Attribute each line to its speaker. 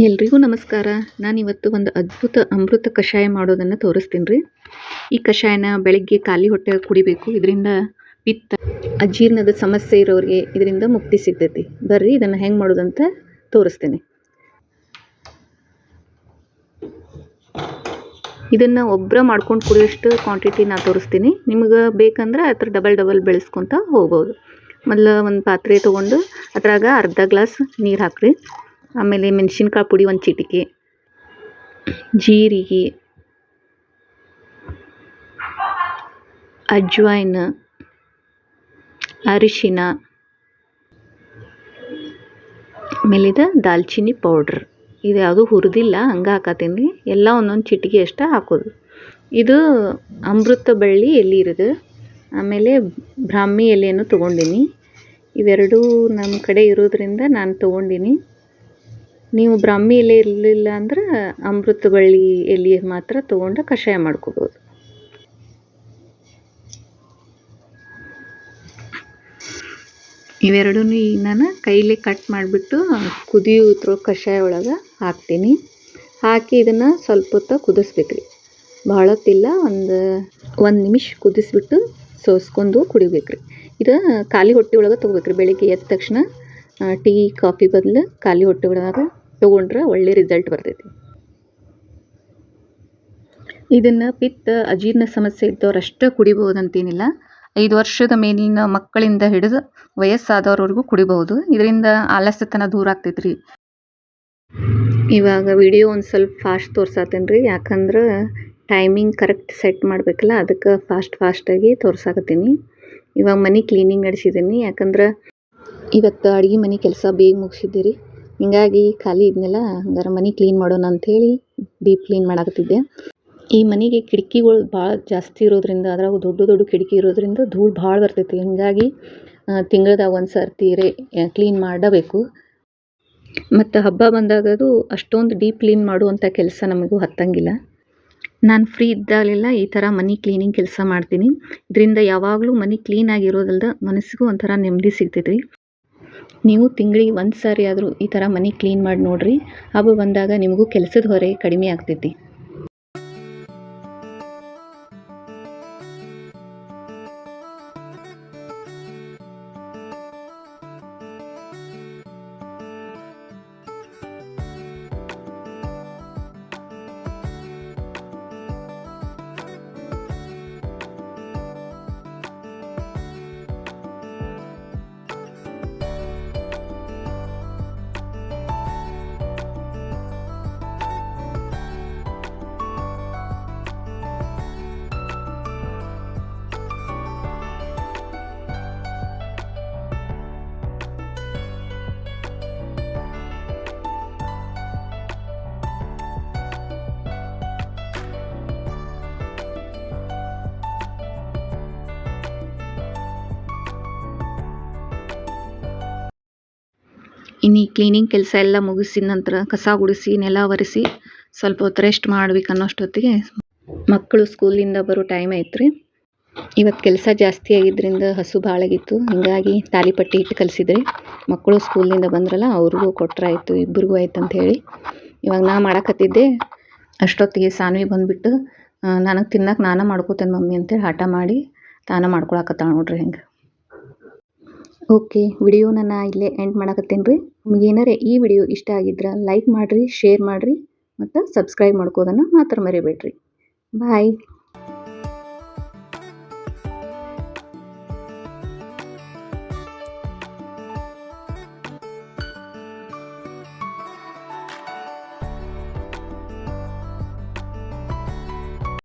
Speaker 1: ಎಲ್ರಿಗೂ ನಮಸ್ಕಾರ. ನಾನಿವತ್ತು ಒಂದು ಅದ್ಭುತ ಅಮೃತ ಕಷಾಯ ಮಾಡೋದನ್ನು ತೋರಿಸ್ತೀನಿ ರೀ ಈ ಕಷಾಯನ ಬೆಳಗ್ಗೆ ಖಾಲಿ ಹೊಟ್ಟೆ ಕುಡಿಬೇಕು. ಇದರಿಂದ ಪಿತ್ತ, ಅಜೀರ್ಣದ ಸಮಸ್ಯೆ ಇರೋರಿಗೆ ಇದರಿಂದ ಮುಕ್ತಿ ಸಿಗ್ತೈತಿ. ಬರ್ರಿ, ಇದನ್ನು ಹೆಂಗೆ ಮಾಡೋದಂತ ತೋರಿಸ್ತೀನಿ. ಇದನ್ನು ಒಬ್ಬರ ಮಾಡ್ಕೊಂಡು ಕುಡಿಯೋಷ್ಟು ಕ್ವಾಂಟಿಟಿ ನಾನು ತೋರಿಸ್ತೀನಿ. ನಿಮ್ಗೆ ಬೇಕಂದ್ರೆ ಅದ್ರ ಡಬಲ್ ಡಬಲ್ ಬೆಳೆಸ್ಕೊತ ಹೋಗ್ಬೋದು. ಮೊದಲು ಒಂದು ಪಾತ್ರೆ ತೊಗೊಂಡು ಅದ್ರಾಗ ಅರ್ಧ ಗ್ಲಾಸ್ ನೀರು ಹಾಕ್ರಿ. ಆಮೇಲೆ ಮೆಣಸಿನ್ಕಾಯಿ ಪುಡಿ ಒಂದು ಚಿಟಿಕೆ, ಜೀರಿಗೆ, ಅಜ್ವಾಯಿನ, ಅರಿಶಿನ ಆಮೇಲೆ ಇದು ದಾಲ್ಚಿನ್ನಿ ಪೌಡ್ರ್ ಇದು ಯಾವುದು ಹುರಿದಿಲ್ಲ, ಹಂಗೆ ಹಾಕತ್ತೀನಿ ಎಲ್ಲ ಒಂದೊಂದು ಚಿಟಿಕೆ ಅಷ್ಟೇ ಹಾಕೋದು. ಇದು ಅಮೃತ ಬಳ್ಳಿ ಎಲೆ ಇರೋದು. ಆಮೇಲೆ ಬ್ರಾಹ್ಮಿ ಎಲೆಯನ್ನು ತೊಗೊಂಡಿನಿ. ಇವೆರಡೂ ನಮ್ಮ ಕಡೆ ಇರೋದ್ರಿಂದ ನಾನು ತೊಗೊಂಡಿನಿ. ನೀವು ಬ್ರಾಹ್ಮಿ ಎಲೆ ಇರಲಿಲ್ಲ ಅಂದ್ರೆ ಅಮೃತ ಬಳ್ಳಿ ಎಲೆ ಮಾತ್ರ ತೊಗೊಂಡು ಕಷಾಯ ಮಾಡ್ಕೋಬೋದು. ಇವೆರಡೂ ನಾನು ಕೈಲಿ ಕಟ್ ಮಾಡಿಬಿಟ್ಟು ಕುದಿಯುತ್ತಿರೋ ಕಷಾಯ ಒಳಗೆ ಹಾಕ್ತೀನಿ. ಹಾಕಿ ಇದನ್ನು ಸ್ವಲ್ಪ ಹೊತ್ತು ಕುದಿಸ್ಬೇಕು ರೀ ಭಾಳ ಹೊತ್ತಿಲ್ಲ ಒಂದು ಒಂದು ನಿಮಿಷ ಕುದಿಸ್ಬಿಟ್ಟು ಸೋಸ್ಕೊಂಡು ಕುಡಿಬೇಕು ರೀ ಇದು ಖಾಲಿ ಹೊಟ್ಟೆ ಒಳಗೆ ತೊಗೋಬೇಕು ರೀ ಬೆಳಿಗ್ಗೆ ಎದ್ದ ತಕ್ಷಣ ಟೀ, ಕಾಫಿ ಬದಲು ಖಾಲಿ ಹೊಟ್ಟೆ ಒಳಗೆ ತೊಗೊಂಡ್ರೆ ಒಳ್ಳೆ ರಿಸಲ್ಟ್ ಬರ್ತೈತಿ. ಇದನ್ನು ಪಿತ್ತ ಅಜೀರ್ಣ ಸಮಸ್ಯೆ ಇದ್ದವ್ರು ಅಷ್ಟೇ ಕುಡಿಬೋದಂತೇನಿಲ್ಲ ಐದು ವರ್ಷದ ಮೇಲಿನ ಮಕ್ಕಳಿಂದ ಹಿಡಿದು ವಯಸ್ಸಾದವ್ರವರೆಗೂ ಕುಡಿಬಹುದು ಇದರಿಂದ ಆಲಸ್ಯತನ ದೂರ ಆಗ್ತೈತ್ರಿ. ಇವಾಗ ವಿಡಿಯೋ ಒಂದು ಸ್ವಲ್ಪ ಫಾಸ್ಟ್ ತೋರ್ಸಾತೇನೆ ರೀ ಯಾಕಂದ್ರೆ ಟೈಮಿಂಗ್ ಕರೆಕ್ಟ್ ಸೆಟ್ ಮಾಡಬೇಕಲ್ಲ, ಅದಕ್ಕೆ ಫಾಸ್ಟ್ ಫಾಸ್ಟಾಗಿ ತೋರ್ಸಾಕತ್ತೀನಿ. ಇವಾಗ ಮನೆ ಕ್ಲೀನಿಂಗ್ ನಡೆಸಿದ್ದೀನಿ ಯಾಕಂದ್ರೆ ಇವತ್ತು ಅಡುಗೆ ಮನೆ ಕೆಲಸ ಬೇಗ ಮುಗಿಸಿದ್ದೆ ರೀ. ಹಿಂಗಾಗಿ ಖಾಲಿ ಇದ್ನೆಲ್ಲ, ಹಂಗಾರೆ ಮನೆ ಕ್ಲೀನ್ ಮಾಡೋಣ ಅಂಥೇಳಿ ಡೀಪ್ ಕ್ಲೀನ್ ಮಾಡಾಕತ್ತಿದ್ದೆ. ಈ ಮನೆಗೆ ಕಿಟಕಿಗಳು ಭಾಳ ಜಾಸ್ತಿ ಇರೋದ್ರಿಂದ, ಅದ್ರಾಗ ದೊಡ್ಡ ದೊಡ್ಡ ಕಿಟಕಿ ಇರೋದ್ರಿಂದ ಧೂಳು ಭಾಳ ಬರ್ತೈತಿ. ಹಿಂಗಾಗಿ ತಿಂಗ್ಳದಾಗ ಒಂದು ಸರ್ತಿ ರೇ ಕ್ಲೀನ್ ಮಾಡಬೇಕು. ಮತ್ತು ಹಬ್ಬ ಬಂದಾಗ ಅದು ಅಷ್ಟೊಂದು ಡೀಪ್ ಕ್ಲೀನ್ ಮಾಡುವಂಥ ಕೆಲಸ ನಮಗೂ ಹತ್ತಂಗಿಲ್ಲ. ನಾನು ಫ್ರೀ ಇದ್ದಾಗಲೆಲ್ಲ ಈ ಥರ ಮನೆ ಕ್ಲೀನಿಂಗ್ ಕೆಲಸ ಮಾಡ್ತೀನಿ. ಇದರಿಂದ ಯಾವಾಗಲೂ ಮನೆ ಕ್ಲೀನಾಗಿರೋದಲ್ದ ಮನಸ್ಸಿಗೂ ಒಂಥರ ನೆಮ್ಮದಿ ಸಿಗ್ತೈತಿ ನೀವು ತಿಂಗಳಿಗೆ ಒಂದು ಸಾರಿ ಆದರೂ ಈ ಥರ ಮನೆ ಕ್ಲೀನ್ ಮಾಡಿ ನೋಡಿರಿ. ಹಬ್ಬ ಬಂದಾಗ ನಿಮಗೂ ಕೆಲಸದ ಹೊರೆ ಕಡಿಮೆ ಆಗ್ತೈತಿ. ಇನ್ನು ಈ ಕ್ಲೀನಿಂಗ್ ಕೆಲಸ ಎಲ್ಲ ಮುಗಿಸಿದ ನಂತರ ಕಸ ಗುಡಿಸಿ, ನೆಲ ಒರೆಸಿ ಸ್ವಲ್ಪ ಹೊತ್ತು ರೆಸ್ಟ್ ಮಾಡ್ಬೇಕು ಅನ್ನೋಷ್ಟೊತ್ತಿಗೆ ಮಕ್ಕಳು ಸ್ಕೂಲಿಂದ ಬರೋ ಟೈಮ್ ಐತೆ ರೀ ಇವತ್ತು ಕೆಲಸ ಜಾಸ್ತಿ ಆಗಿದ್ದರಿಂದ ಹಸು ಭಾಳ ಆಗಿತ್ತು ಹೀಗಾಗಿ ತಾಲಿಪಟ್ಟಿ ಇಟ್ಟು ಕಲಿಸಿದ್ರಿ. ಮಕ್ಕಳು ಸ್ಕೂಲಿಂದ ಬಂದ್ರಲ್ಲ, ಅವ್ರಿಗೂ ಕೊಟ್ರಾಯ್ತು ಇಬ್ಬರಿಗೂ ಆಯ್ತು ಅಂತ ಹೇಳಿ. ಇವಾಗ ನಾ ಮಾಡಕತ್ತಿದ್ದೆ. ಅಷ್ಟೊತ್ತಿಗೆ ಸಾನ್ವಿ ಬಂದುಬಿಟ್ಟು ನನಗೆ ತಿನ್ನಕ್ಕೆ ನಾನು ಮಾಡ್ಕೋತೇನೆ ಮಮ್ಮಿ ಅಂತೇಳಿ ಹಠ ಮಾಡಿ, ತಾನೇ ಮಾಡ್ಕೊಳಕತ್ತಾಳೆ ನೋಡ್ರಿ ಹೆಂಗೆ. ಓಕೆ ವಿಡಿಯೋನ ನಾ ಇಲ್ಲೇ ಎಂಡ್ ಮಾಡಕತ್ತೇನೆ ರೀ ನಿಮ್ಗೆ ಏನಾರೇ ಈ ವಿಡಿಯೋ ಇಷ್ಟ ಆಗಿದ್ರೆ ಲೈಕ್ ಮಾಡಿರಿ, ಶೇರ್ ಮಾಡಿರಿ ಮತ್ತು ಸಬ್ಸ್ಕ್ರೈಬ್ ಮಾಡ್ಕೋದನ್ನು ಮಾತ್ರ ಮರಿಬೇಡ್ರಿ. ಬಾಯ್.